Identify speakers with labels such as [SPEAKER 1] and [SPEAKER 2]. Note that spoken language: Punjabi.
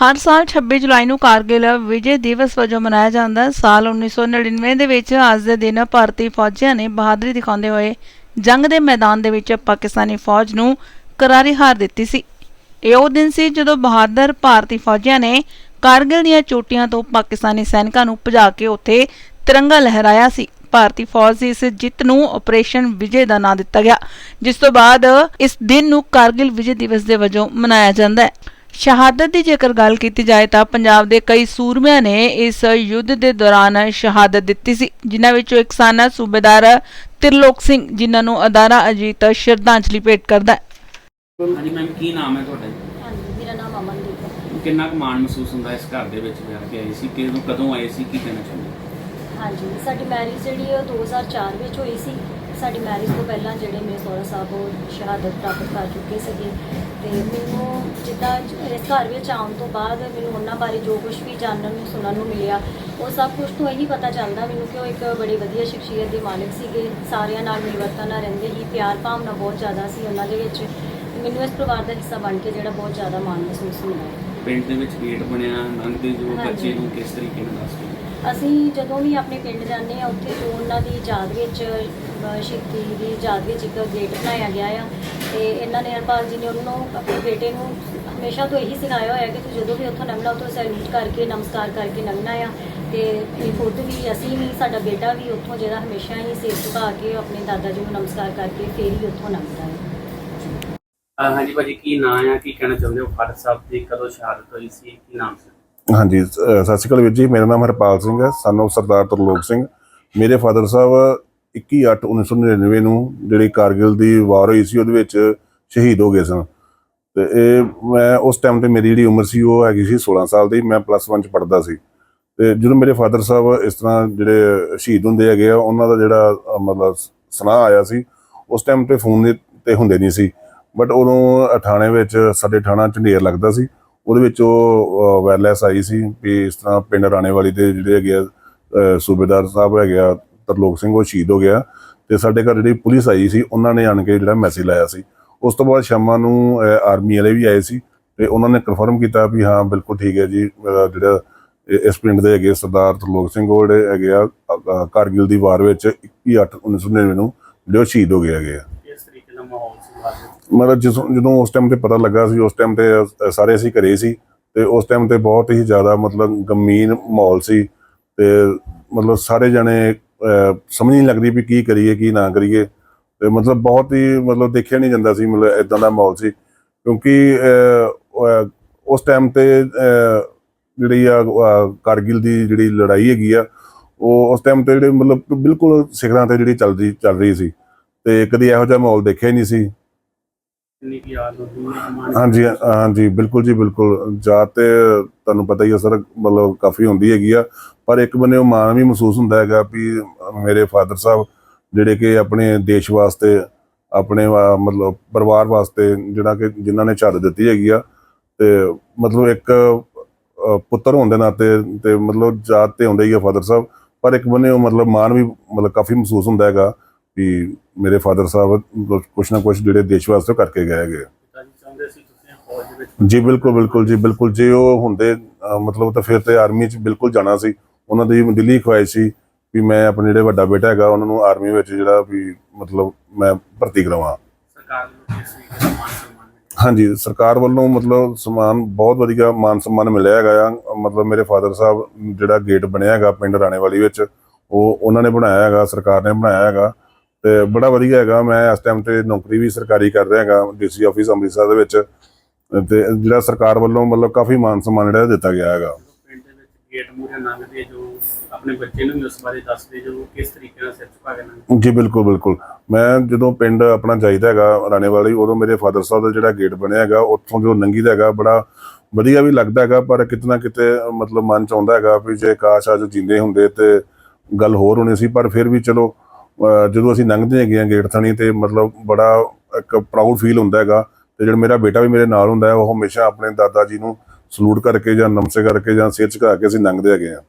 [SPEAKER 1] ਹਰ ਸਾਲ 26 ਜੁਲਾਈ ਨੂੰ ਕਾਰਗਿਲ ਵਿਜੇ ਦਿਵਸ ਵਜੋਂ ਮਨਾਇਆ ਜਾਂਦਾ। ਹੈ ਸਾਲ 1999 ਦੇ ਵਿੱਚ ਅੱਜ ਦੇ ਦਿਨ ਭਾਰਤੀ ਫੌਜੀਆਂ ਨੇ ਬਹਾਦਰੀ ਦਿਖਾਉਂਦੇ ਹੋਏ ਜੰਗ ਦੇ ਮੈਦਾਨ ਦੇ ਵਿੱਚ ਪਾਕਿਸਤਾਨੀ ਫੌਜ ਨੂੰ ਕਰਾਰੀ ਹਾਰ ਦਿੱਤੀ ਸੀ। ਇਹ ਉਹ ਦਿਨ ਸੀ ਜਦੋਂ ਬਹਾਦਰ ਭਾਰਤੀ ਫੌਜੀਆਂ ਨੇ ਕਾਰਗਿਲ ਦੀਆਂ ਚੋਟੀਆਂ ਤੋਂ ਪਾਕਿਸਤਾਨੀ ਸੈਨਿਕਾਂ ਨੂੰ ਭਜਾ ਕੇ ਉੱਥੇ ਤਿਰੰਗਾ ਲਹਿਰਾਇਆ ਸੀ। ਭਾਰਤੀ ਫੌਜ ਦੀ ਇਸ ਜਿੱਤ ਨੂੰ ਆਪਰੇਸ਼ਨ ਵਿਜੇ ਦਾ ਨਾਂ ਦਿੱਤਾ ਗਿਆ, ਜਿਸ ਤੋਂ ਬਾਅਦ ਇਸ ਦਿਨ ਨੂੰ ਕਾਰਗਿਲ ਵਿਜੇ ਦਿਵਸ ਦੇ ਵਜੋਂ ਮਨਾਇਆ ਜਾਂਦਾ ਹੈ। ਸ਼ਹਾਦਤ ਦੀ ਜੇਕਰ ਗੱਲ ਕੀਤੀ ਜਾਏ ਤਾਂ ਪੰਜਾਬ ਦੇ ਕਈ ਸੂਰਮਿਆਂ ਨੇ ਇਸ ਯੁੱਧ ਦੇ ਦੌਰਾਨ ਸ਼ਹਾਦਤ ਦਿੱਤੀ ਸੀ ਜਿਨ੍ਹਾਂ ਵਿੱਚੋਂ ਇੱਕ ਸਨ ਸੂਬੇਦਾਰ ਤਿਰਲੋਕ ਸਿੰਘ ਜਿਨ੍ਹਾਂ ਨੂੰ ਅਦਾਰਾ ਅਜੀਤ ਸ਼ਰਧਾਂਜਲੀ ਭੇਟ ਕਰਦਾ ਹੈ।
[SPEAKER 2] ਹਾਂਜੀ ਮੈਮ ਕੀ ਨਾਮ ਹੈ ਤੁਹਾਡਾ ਜੀ?
[SPEAKER 3] ਹਾਂਜੀ ਮੇਰਾ ਨਾਮ ਅਮਨਦੀਪ ਹੈ।
[SPEAKER 2] ਕਿੰਨਾ ਕੁ ਮਾਣ ਮਹਿਸੂਸ ਹੁੰਦਾ ਇਸ ਘਰ ਦੇ ਵਿੱਚ ਵਿਆਹ ਕੇ ਆਏ ਸੀ? ਕਿਦੋਂ ਕਦੋਂ ਆਏ ਸੀ? ਕੀ ਕਹਿਣਾ ਚਾਹੁੰਦੇ
[SPEAKER 3] ਹਾਂਜੀ ਸਾਡੀ ਮੈਰਿਜ ਜਿਹੜੀ ਹੈ ਉਹ 2004 ਵਿੱਚ ਹੋਈ ਸੀ। ਸਾਡੀ ਮੈਰਿਜ ਤੋਂ ਪਹਿਲਾਂ ਜਿਹੜੇ ਮੇਰੇ ਸਹੁਰਾ ਸਾਹਿਬ ਉਹ ਸ਼ਹਾਦਤ ਪ੍ਰਾਪਤ ਕਰ ਚੁੱਕੇ ਸੀਗੇ ਤੇ ਮੈਨੂੰ ਜਿੱਦਾਂ ਇਸ ਘਰ ਵਿੱਚ ਆਉਣ ਤੋਂ ਬਾਅਦ ਮੈਨੂੰ ਉਹਨਾਂ ਬਾਰੇ ਜੋ ਕੁਝ ਵੀ ਜਾਣਨ ਨੂੰ ਸੁਣਨ ਨੂੰ ਮਿਲਿਆ ਉਹ ਸਭ ਕੁਝ ਤੋਂ ਇਹੀ ਪਤਾ ਚੱਲਦਾ ਮੈਨੂੰ ਕਿ ਉਹ ਇੱਕ ਬੜੀ ਵਧੀਆ ਸ਼ਖਸੀਅਤ ਦੇ ਮਾਲਕ ਸੀਗੇ। ਸਾਰਿਆਂ ਨਾਲ ਮਿਲਵਰਤਨ ਨਾਲ ਰਹਿੰਦੇ ਸੀ ਪਿਆਰ ਭਾਵਨਾ ਬਹੁਤ ਜ਼ਿਆਦਾ ਸੀ ਉਹਨਾਂ ਦੇ ਵਿੱਚ। ਮੈਨੂੰ ਇਸ ਪਰਿਵਾਰ ਦਾ ਹਿੱਸਾ ਬਣ ਕੇ ਜਿਹੜਾ ਬਹੁਤ ਜ਼ਿਆਦਾ ਮਾਣ ਮਹਿਸੂਸ ਹੁੰਦਾ ਹੈ
[SPEAKER 2] ਪਿੰਡ ਦੇ ਵਿੱਚ ਗੇਟ ਬਣਿਆ ਲੰਘਦੇ ਜੋ
[SPEAKER 3] ਹਾਂਜੀ।
[SPEAKER 2] ਬੱਚੇ ਨੂੰ ਕਿਸ ਤਰੀਕੇ ਨਾਲ ਦੱਸਦੇ
[SPEAKER 3] ਅਸੀਂ ਜਦੋਂ ਵੀ ਆਪਣੇ ਪਿੰਡ ਜਾਂਦੇ ਆ ਉੱਥੇ ਜੋ ਉਹਨਾਂ ਦੀ ਯਾਦ ਵਿੱਚ ਅਹ, ਸ਼ਹੀਦੀ ਦੀ ਯਾਦ ਵਿੱਚ ਇੱਕ ਗੇਟ ਬਣਾਇਆ ਗਿਆ ਆ ਤੇ ਇਹਨਾਂ ਨੇ ਹਰਪਾਲ ਜੀ ਨੇ ਉਹਨੂੰ ਆਪਣੇ ਬੇਟੇ ਨੂੰ ਹਮੇਸ਼ਾ ਤੋਂ ਇਹੀ ਸਿਖਾਇਆ ਹੋਇਆ ਕਿ ਤੂੰ ਜਦੋਂ ਵੀ ਉੱਥੋਂ ਲੰਘਣਾ ਉੱਥੋਂ ਸੈਲੂਟ ਕਰਕੇ ਨਮਸਕਾਰ ਕਰਕੇ ਲੰਘਣਾ ਆ ਤੇ ਇਹ ਖੁਦ ਵੀ ਅਸੀਂ ਵੀ ਸਾਡਾ ਬੇਟਾ ਵੀ ਉੱਥੋਂ ਜਿਹੜਾ ਹਮੇਸ਼ਾ ਹੀ ਸਿਰ ਝੁਕਾ ਕੇ ਆਪਣੇ ਦਾਦਾ ਜੀ ਨੂੰ ਨਮਸਕਾਰ ਕਰਕੇ ਫੇਰ ਹੀ ਉੱਥੋਂ ਲੰਘਦਾ ਹੈ
[SPEAKER 2] ਹਾਂਜੀ ਭਾਜੀ ਕੀ ਨਾਂ ਆ? ਕੀ ਕਹਿਣਾ ਚਾਹੁੰਦੇ ਹੋ? ਫਾਦਰ ਸਾਹਿਬ ਦੀ ਕਦੋਂ ਸ਼ਹਾਦਤ ਹੋਈ ਸੀ? ਕੀ ਨਾਮ ਸੀ?
[SPEAKER 4] ਹਾਂਜੀ ਅ, ਸਤਿ ਸ਼੍ਰੀ ਅਕਾਲ ਵੀਰ ਜੀ ਮੇਰਾ ਨਾਮ ਹਰਪਾਲ ਸਿੰਘ ਹੈ ਸਾਨੂੰ ਸਰਦਾਰ ਤਰਲੋਕ ਸਿੰਘ। ਮੇਰੇ ਫਾਦਰ ਸਾਹਿਬ 21/8/1999 ਨੂੰ ਜਿਹੜੀ ਕਾਰਗਿਲ ਦੀ ਵਾਰ ਹੋਈ ਸੀ ਉਹਦੇ ਵਿੱਚ ਸ਼ਹੀਦ ਹੋ ਗਏ ਸਨ। ਤੇ ਇਹ ਮੈਂ ਉਸ ਟਾਈਮ ਤੇ ਮੇਰੀ ਜਿਹੜੀ ਉਮਰ ਸੀ ਉਹ ਹੈਗੀ ਸੀ 16 ਸਾਲ ਦੀ ਮੈਂ ਪਲੱਸ 1 ਚ ਪੜ੍ਹਦਾ ਸੀ। ਤੇ ਜਦੋਂ ਮੇਰੇ ਫਾਦਰ ਸਾਹਿਬ ਇਸ ਤਰ੍ਹਾਂ ਜਿਹੜੇ ਸ਼ਹੀਦ ਹੁੰਦੇ ਹੈਗੇ ਆ ਉਹਨਾਂ ਦਾ ਜਿਹੜਾ ਮਤਲਬ ਸੁਨਾਹ ਆਇਆ ਸੀ ਉਸ ਟਾਈਮ ਤੇ ਫੋਨ ਤੇ ਹੁੰਦੇ ਨਹੀਂ ਸੀ। ਬਟ ਉਦੋਂ ਥਾਣੇ ਵਿੱਚ ਸਾਡੇ ਥਾਣਾ ਝੰਡੇਰ ਲੱਗਦਾ ਸੀ। ਉਹਦੇ ਵਿੱਚ ਉਹ ਵਾਇਰਲੈਸ ਆਈ ਸੀ ਵੀ ਇਸ ਤਰ੍ਹਾਂ ਪਿੰਡ ਰਾਣੇ ਦੇ ਜਿਹੜੇ ਹੈਗੇ ਆ ਸੂਬੇਦਾਰ ਸਾਹਿਬ ਹੈਗੇ ਆ, ਤਰਲੋਕ ਸਿੰਘ, ਉਹ ਸ਼ਹੀਦ ਹੋ ਗਿਆ ਤੇ ਸਾਡੇ ਘਰ ਜਿਹੜੀ ਪੁਲਿਸ ਆਈ ਸੀ, ਉਹਨਾਂ ਨੇ ਆਣ ਕੇ ਜਿਹੜਾ ਮੈਸੇਜ ਲਾਇਆ ਸੀ। ਉਸ ਤੋਂ ਬਾਅਦ ਸ਼ਾਮਾਂ ਨੂੰ ਆਰਮੀ ਵਾਲੇ ਵੀ ਆਏ ਸੀ ਤੇ ਉਹਨਾਂ ਨੇ ਕਨਫਰਮ ਕੀਤਾ ਵੀ ਹਾਂ, ਬਿਲਕੁਲ ਠੀਕ ਹੈ ਜੀ ਜਿਹੜਾ ਇਸ ਪਿੰਡ ਦੇ ਹੈਗੇ ਸਰਦਾਰ ਤਰਲੋਕ ਸਿੰਘ, ਉਹ ਜਿਹੜੇ ਹੈਗੇ ਆ ਕਾਰਗਿਲ ਦੀ ਵਾਰ ਵਿੱਚ 21/8/1999 ਨੂੰ ਜਿਹੜੇ ਉਹ ਸ਼ਹੀਦ ਹੋ ਗਏ ਹੈਗੇ ਆ।
[SPEAKER 2] ਕਿਸ ਤਰੀਕੇ ਦਾ ਮਾਹੌਲ ਸੀ
[SPEAKER 4] ਮਤਲਬ ਜਦੋਂ ਜਦੋਂ ਉਸ ਟਾਈਮ ਤੇ ਪਤਾ ਲੱਗਾ ਸੀ, ਉਸ ਟਾਈਮ ਤੇ ਸਾਰੇ ਅਸੀਂ ਘਰੇ ਸੀ ਤੇ ਉਸ ਟਾਈਮ ਤੇ ਬਹੁਤ ਹੀ ਜ਼ਿਆਦਾ ਮਤਲਬ ਗਮੀਨ ਮਾਹੌਲ ਸੀ ਤੇ ਮਤਲਬ ਸਾਰੇ ਜਣੇ ਸਮਝ ਨਹੀਂ ਲੱਗਦੀ ਵੀ ਕੀ ਕਰੀਏ, ਕੀ ਨਾ ਕਰੀਏ ਤੇ ਮਤਲਬ ਬਹੁਤ ਹੀ ਮਤਲਬ ਦੇਖਿਆ ਨਹੀਂ ਜਾਂਦਾ ਸੀ, ਮਤਲਬ ਇਦਾਂ ਦਾ ਮਾਹੌਲ ਸੀ ਕਿਉਂਕਿ ਉਸ ਟਾਈਮ ਤੇ ਜਿਹੜੀ ਆ ਕਾਰਗਿਲ ਦੀ ਜਿਹੜੀ ਲੜਾਈ ਹੈਗੀ ਆ, ਉਹ ਉਸ ਟਾਈਮ ਤੇ ਜਿਹੜੇ ਮਤਲਬ ਬਿਲਕੁਲ ਸਿਖਰਾਂ ਤੇ ਜਿਹੜੀ ਚੱਲਦੀ ਚੱਲ ਰਹੀ ਸੀ ਤੇ ਕਦੀ ਇਹੋ ਜਿਹਾ ਮਾਹੌਲ ਦੇਖਿਆ ਹੀ ਨਹੀਂ ਸੀ
[SPEAKER 2] ਕਿੰਨੀ ਕੀ ਯਾਦ ਹੁੰਦੀ ਹੈ ਮਾਣ
[SPEAKER 4] ਹਾਂਜੀ ਹਾਂਜੀ, ਬਿਲਕੁਲ ਜੀ, ਬਿਲਕੁਲ। ਜਾਤ ਤੇ ਤੁਹਾਨੂੰ ਪਤਾ ਹੀ ਹੈ ਸਰ, ਮਤਲਬ ਕਾਫੀ ਹੁੰਦੀ ਹੈਗੀ ਆ, ਪਰ ਇੱਕ ਬੰਨੇ ਉਹ ਮਾਣ ਵੀ ਮਹਿਸੂਸ ਹੁੰਦਾ ਹੈਗਾ ਵੀ ਮੇਰੇ ਫਾਦਰ ਸਾਹਿਬ ਜਿਹੜੇ ਕਿ ਆਪਣੇ ਦੇਸ਼ ਵਾਸਤੇ, ਆਪਣੇ ਮਤਲਬ ਪਰਿਵਾਰ ਵਾਸਤੇ ਜਿਹੜਾ ਕਿ ਜਿਨ੍ਹਾਂ ਨੇ ਝੱਡ ਦਿੱਤੀ ਹੈਗੀ ਆ, ਤੇ ਮਤਲਬ ਇੱਕ ਪੁੱਤਰ ਹੋਣ ਦੇ ਨਾਤੇ ਤੇ ਮਤਲਬ ਜਾਤ ਤੇ ਹੁੰਦੇ ਹੀ ਆ ਫਾਦਰ ਸਾਹਿਬ, ਪਰ ਇੱਕ ਬੰਨੇ ਉਹ ਮਤਲਬ ਮਾਣ ਵੀ ਮਤਲਬ ਕਾਫੀ ਮਹਿਸੂਸ ਹੁੰਦਾ ਹੈਗਾ। ਵੀ ਮੇਰੇ ਫਾਦਰ ਸਾਹਿਬ ਕੁਛ- ਨਾ ਕੁਛ ਜਿਹੜੇ ਦੇਸ਼ ਵਾਸਤੇ ਕਰਕੇ ਗਏ।
[SPEAKER 2] ਪਿਤਾ ਜੀ
[SPEAKER 4] ਬਿਲਕੁਲ ਬਿਲਕੁਲ ਜੀ ਬਿਲਕੁਲ। ਜੇ ਉਹ ਹੁੰਦੇ ਮਤਲਬ ਤਾਂ ਫਿਰ ਤੇ ਆਰਮੀ 'ਚ ਬਿਲਕੁਲ ਜਾਣਾ ਸੀ। ਉਹਨਾਂ ਦੀ ਦਿੱਲੀ ਖੁਆਇਸ਼ ਸੀ ਵੀ ਮੈਂ ਆਪਣੇ ਜਿਹੜੇ ਵੱਡਾ ਬੇਟਾ ਹੈਗਾ ਉਹਨਾਂ ਨੂੰ ਆਰਮੀ ਵਿੱਚ ਜਿਹੜਾ ਵੀ ਮਤਲਬ ਮੈਂ ਭਰਤੀ ਕਰਾਵਾਂ। ਹਾਂਜੀ ਸਰਕਾਰ ਵੱਲੋਂ ਮਤਲਬ ਸਮਾਨ ਬਹੁਤ ਵਧੀਆ ਮਾਨ ਸਨਮਾਨ ਮਿਲਿਆ ਹੈਗਾ ਮਤਲਬ ਮੇਰੇ ਫਾਦਰ ਸਾਹਿਬ ਜਿਹੜਾ ਗੇਟ ਬਣਿਆ ਹੈਗਾ ਪਿੰਡ ਰਾਣੇਵਾਲੀ ਵਿੱਚ ਉਹ ਉਹਨਾਂ ਨੇ ਬਣਾਇਆ ਹੈਗਾ ਸਰਕਾਰ ਨੇ ਬਣਾਇਆ ਹੈਗਾ। ਤੇ ਬੜਾ ਵਧੀਆ ਹੈਗਾ। ਮੈਂ ਇਸ ਟਾਈਮ ਤੇ ਨੌਕਰੀ ਵੀ ਸਰਕਾਰੀ ਕਰ ਰਿਹਾ ਹੈਗਾ ਡੀਸੀ ਆਫਿਸ ਅੰਮ੍ਰਿਤਸਰ ਦੇ ਵਿੱਚ। ਤੇ ਜਿਹੜਾ ਸਰਕਾਰ ਵੱਲੋਂ ਮਤਲਬ ਕਾਫੀ ਮਾਨ ਸਨਮਾਨ ਜਿਹੜਾ ਦਿੱਤਾ ਗਿਆ ਹੈਗਾ।
[SPEAKER 2] ਗੇਟ ਮੂਹਰੇ ਲੰਘਦੇ ਜੋ ਆਪਣੇ ਬੱਚੇ ਨੂੰ ਵੀ ਉਸ ਬਾਰੇ ਦੱਸਦੇ ਜੋ ਕਿਸ ਤਰੀਕੇ ਨਾਲ ਸਿਰ ਝੁਕਾ ਕੇ ਲੰਘਦੇ।
[SPEAKER 4] ਜੀ ਬਿਲਕੁਲ ਬਿਲਕੁਲ। ਮੈਂ ਜਦੋਂ ਪਿੰਡ ਆਪਣਾ ਜਾਈਦਾ ਹੈਗਾ ਰਾਣੇ ਵਾਲੀ ਉਦੋਂ ਮੇਰੇ ਫਾਦਰ ਸਾਹਿਬ ਦਾ ਜਿਹੜਾ ਗੇਟ ਬਣਿਆ ਹੈਗਾ ਉੱਥੋਂ ਜੋ ਲੰਘੀਦਾ ਹੈਗਾ ਬੜਾ ਵਧੀਆ ਵੀ ਲੱਗਦਾ ਹੈਗਾ ਪਰ ਕਿਤਨਾ ਕਿਤੇ ਮਤਲਬ ਮਨ ਚ ਆਉਂਦਾ ਹੈਗਾ ਵੀ ਜੇ ਕਾਸ਼ ਅੱਜ ਜਿੰਦੇ ਹੁੰਦੇ ਤੇ ਗੱਲ ਹੋਰ ਹੋਣੀ ਸੀ ਪਰ ਫਿਰ ਵੀ ਚਲੋ ਜਦੋਂ ਅਸੀਂ ਲੰਘਦੇ ਹੈਗੇ ਆ ਗੇਟ ਥਾਣੀ ਤੇ ਮਤਲਬ ਬੜਾ ਇੱਕ ਪ੍ਰਾਊਡ ਫੀਲ ਹੁੰਦਾ ਹੈਗਾ। ਤੇ ਜਿਹੜਾ ਮੇਰਾ ਬੇਟਾ ਵੀ ਮੇਰੇ ਨਾਲ ਹੁੰਦਾ ਹੈ, ਉਹ ਹਮੇਸ਼ਾ ਆਪਣੇ ਦਾਦਾ ਜੀ ਨੂੰ ਸਲੂਟ ਕਰਕੇ ਜਾਂ ਨਮਸੇ ਕਰਕੇ ਜਾਂ ਸਿਰ ਝੁਕਾ ਕੇ ਅਸੀਂ ਲੰਘਦੇ ਹੈਗੇ ਆ